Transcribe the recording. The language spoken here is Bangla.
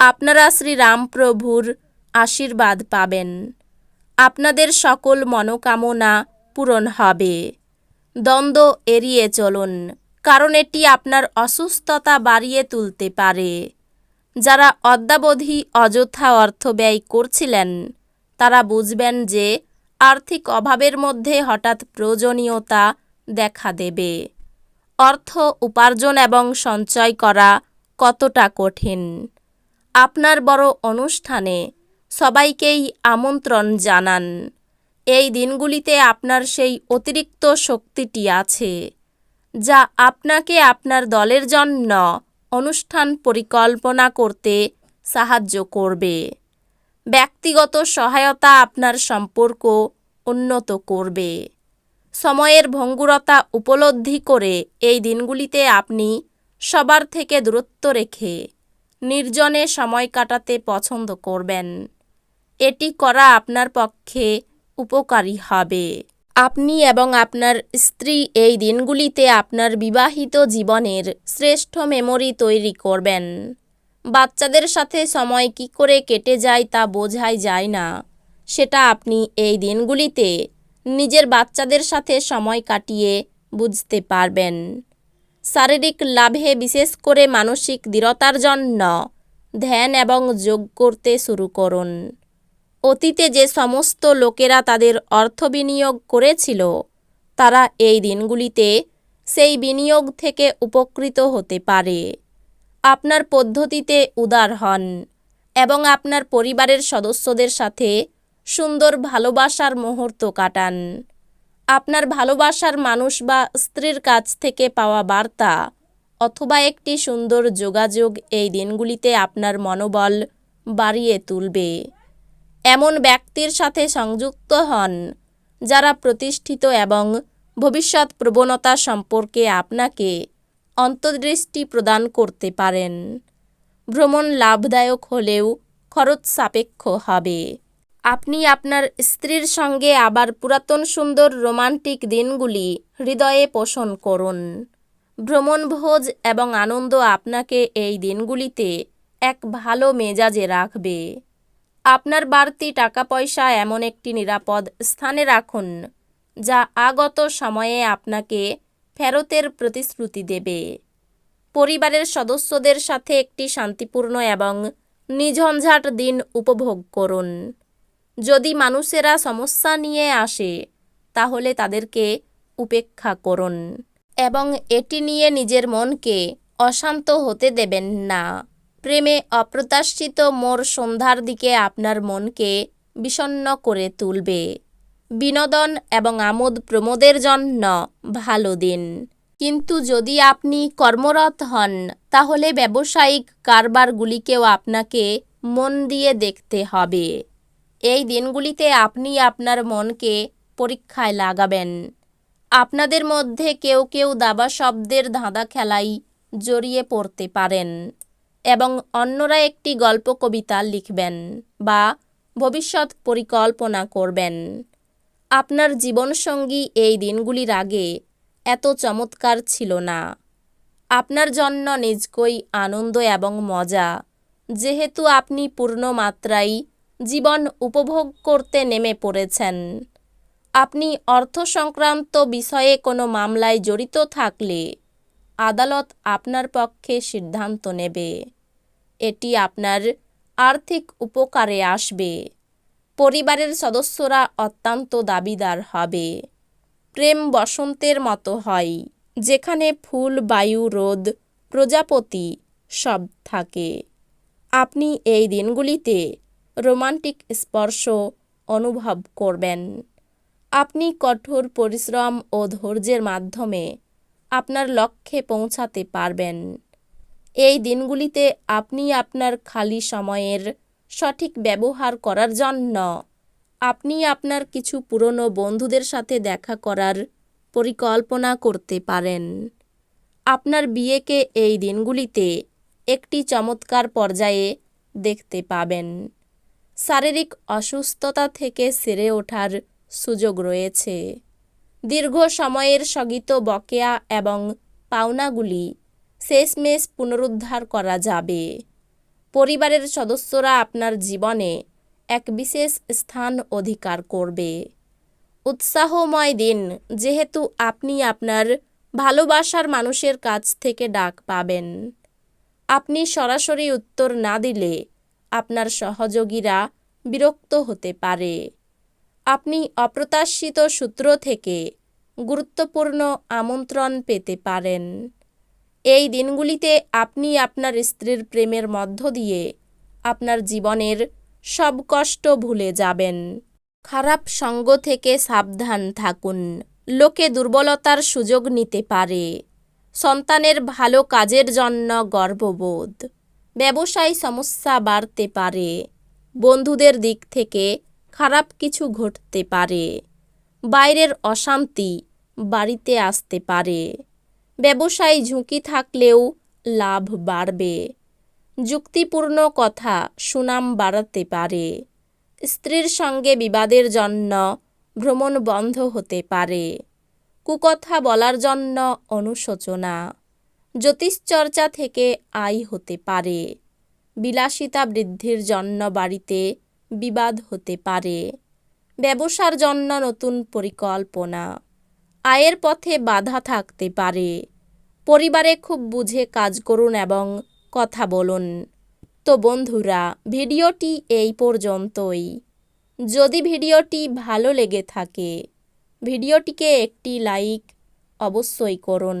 আপনারা শ্রীরামপ্রভুর আশীর্বাদ পাবেন। আপনাদের সকল মনোকামনা পূরণ হবে। দ্বন্দ্ব এড়িয়ে চলুন, কারণ এটি আপনার অসুস্থতা বাড়িয়ে তুলতে পারে। যারা অদ্যাবধি অযথা অর্থ ব্যয় করছিলেন, তারা বুঝবেন যে আর্থিক অভাবের মধ্যে হঠাৎ প্রয়োজনীয়তা দেখা দেবে। অর্থ উপার্জন এবং সঞ্চয় করা কতটা কঠিন? আপনার বড় অনুষ্ঠানে সবাইকেই আমন্ত্রণ জানান। এই দিনগুলিতে আপনার সেই অতিরিক্ত শক্তিটি আছে, যা আপনাকে আপনার দলের জন্য অনুষ্ঠান পরিকল্পনা করতে সাহায্য করবে। ব্যক্তিগত সহায়তা আপনার সম্পর্ক উন্নত করবে। সময়ের ভঙ্গুরতা উপলব্ধি করে এই দিনগুলিতে আপনি সবার থেকে দূরত্ব রেখে নির্জনে সময় কাটাতে পছন্দ করবেন। এটি করা আপনার পক্ষে উপকারী হবে। আপনি এবং আপনার স্ত্রী এই দিনগুলিতে আপনার বিবাহিত জীবনের শ্রেষ্ঠ মেমোরি তৈরি করবেন। বাচ্চাদের সাথে সময় কি করে কেটে যায় তা বোঝাই যায় না। সেটা আপনি এই দিনগুলিতে নিজের বাচ্চাদের সাথে সময় কাটিয়ে বুঝতে পারবেন। শারীরিক লাভে বিশেষ করে মানসিক দৃঢ়তার জন্য ধ্যান এবং যোগ করতে শুরু করুন। অতীতে যে সমস্ত লোকেরা তাদের অর্থ বিনিয়োগ করেছিল, তারা এই দিনগুলিতে সেই বিনিয়োগ থেকে উপকৃত হতে পারে। আপনার পদ্ধতিতে উদার হন এবং আপনার পরিবারের সদস্যদের সাথে সুন্দর ভালোবাসার মুহূর্ত কাটান। আপনার ভালোবাসার মানুষ বা স্ত্রীর কাছ থেকে পাওয়া বার্তা অথবা একটি সুন্দর যোগাযোগ এই দিনগুলিতে আপনার মনোবল বাড়িয়ে তুলবে। এমন ব্যক্তির সাথে সংযুক্ত হন যারা প্রতিষ্ঠিত এবং ভবিষ্যৎ প্রবণতা সম্পর্কে আপনাকে অন্তর্দৃষ্টি প্রদান করতে পারেন। ভ্রমণ লাভদায়ক হলেও খরচ সাপেক্ষ হবে। আপনি আপনার স্ত্রীর সঙ্গে আবার পুরাতন সুন্দর রোমান্টিক দিনগুলি হৃদয়ে পোষণ করুন। ভ্রমণভোজ এবং আনন্দ আপনাকে এই দিনগুলিতে এক ভালো মেজাজে রাখবে। আপনার বাড়তি টাকা পয়সা এমন একটি নিরাপদ স্থানে রাখুন, যা আগত সময়ে আপনাকে ফেরতের প্রতিশ্রুতি দেবে। পরিবারের সদস্যদের সাথে একটি শান্তিপূর্ণ এবং নিঝঞ্ঝাট দিন উপভোগ করুন। যদি মানুষেরা সমস্যা নিয়ে আসে, তাহলে তাদেরকে উপেক্ষা করুন এবং এটি নিয়ে নিজের মনকে অশান্ত হতে দেবেন না। প্রেমে অপ্রত্যাশিত মোর সন্ধ্যার দিকে আপনার মনকে বিষণ্ন করে তুলবে। বিনোদন এবং আমোদ প্রমোদের জন্য ভালো দিন। কিন্তু যদি আপনি কর্মরত হন, তাহলে ব্যবসায়িক কারবারগুলিকেও আপনাকে মন দিয়ে দেখতে হবে। এই দিনগুলিতে আপনি আপনার মনকে পরীক্ষায় লাগাবেন। আপনাদের মধ্যে কেউ কেউ দাবা শব্দের ধাঁধা খেলাই জড়িয়ে পড়তে পারেন এবং অন্যরা একটি গল্প কবিতা লিখবেন বা ভবিষ্যৎ পরিকল্পনা করবেন। আপনার জীবনসঙ্গী এই দিনগুলির আগে এত চমৎকার ছিল না। আপনার জন্য নিজকই আনন্দ এবং মজা, যেহেতু আপনি পূর্ণ মাত্রায় জীবন উপভোগ করতে নেমে পড়েছেন। আপনি অর্থ সংক্রান্ত বিষয়ে কোনো মামলায় জড়িত থাকলে আদালত আপনার পক্ষে সিদ্ধান্ত নেবে। এটি আপনার আর্থিক উপকারে আসবে। পরিবারের সদস্যরা অত্যন্ত দাবিদার হবে। প্রেম বসন্তের মতো হয়, যেখানে ফুল, বায়ু, রোদ, প্রজাপতি সব থাকে। আপনি এই দিনগুলিতে রোমান্টিক স্পর্শ অনুভব করবেন। আপনি কঠোর পরিশ্রম ও ধৈর্যের মাধ্যমে আপনার লক্ষ্যে পৌঁছাতে পারবেন। এই দিনগুলিতে আপনি আপনার খালি সময়ের সঠিক ব্যবহার করার জন্য আপনি আপনার কিছু পুরনো বন্ধুদের সাথে দেখা করার পরিকল্পনা করতে পারেন। আপনার বিয়েকে এই দিনগুলিতে একটি চমৎকার পর্যায়ে দেখতে পাবেন। শারীরিক অসুস্থতা থেকে সেরে ওঠার সুযোগ রয়েছে। দীর্ঘ সময়ের স্থগিত বকেয়া এবং পাওনাগুলি শেষমেশ পুনরুদ্ধার করা যাবে। পরিবারের সদস্যরা আপনার জীবনে এক বিশেষ স্থান অধিকার করবে। উৎসাহময় দিন, যেহেতু আপনি আপনার ভালোবাসার মানুষের কাছ থেকে ডাক পাবেন। আপনি সরাসরি উত্তর না দিলে আপনার সহযোগীরা বিরক্ত হতে পারে। আপনি অপ্রত্যাশিত সূত্র থেকে গুরুত্বপূর্ণ আমন্ত্রণ পেতে পারেন। এই দিনগুলিতে আপনি আপনার স্ত্রীর প্রেমের মধ্য দিয়ে আপনার জীবনের সব কষ্ট ভুলে যাবেন। খারাপ সঙ্গ থেকে সাবধান থাকুন। লোকে দুর্বলতার সুযোগ নিতে পারে। সন্তানের ভালো কাজের জন্য গর্ববোধ। ব্যবসায় সমস্যা বাড়তে পারে। বন্ধুদের দিক থেকে খারাপ কিছু ঘটতে পারে। বাইরের অশান্তি বাড়িতে আসতে পারে। ব্যবসায় ঝুঁকি থাকলেও লাভ বাড়বে। যুক্তিপূর্ণ কথা সুনাম বাড়াতে পারে। স্ত্রীর সঙ্গে বিবাদের জন্য ভ্রমণ বন্ধ হতে পারে। কুকথা বলার জন্য অনুশোচনা। জ্যোতিষচর্চা থেকে আয় হতে পারে। বিলাসিতা বৃদ্ধির জন্য বাড়িতে বিবাদ হতে পারে। ব্যবসার জন্য নতুন পরিকল্পনা। আয়ের পথে বাধা থাকতে পারে। পরিবারে খুব বুঝে কাজ করুন এবং কথা বলুন। তো বন্ধুরা, ভিডিওটি এই পর্যন্তই। যদি ভিডিওটি ভালো লেগে থাকে, ভিডিওটিকে একটি লাইক অবশ্যই করুন।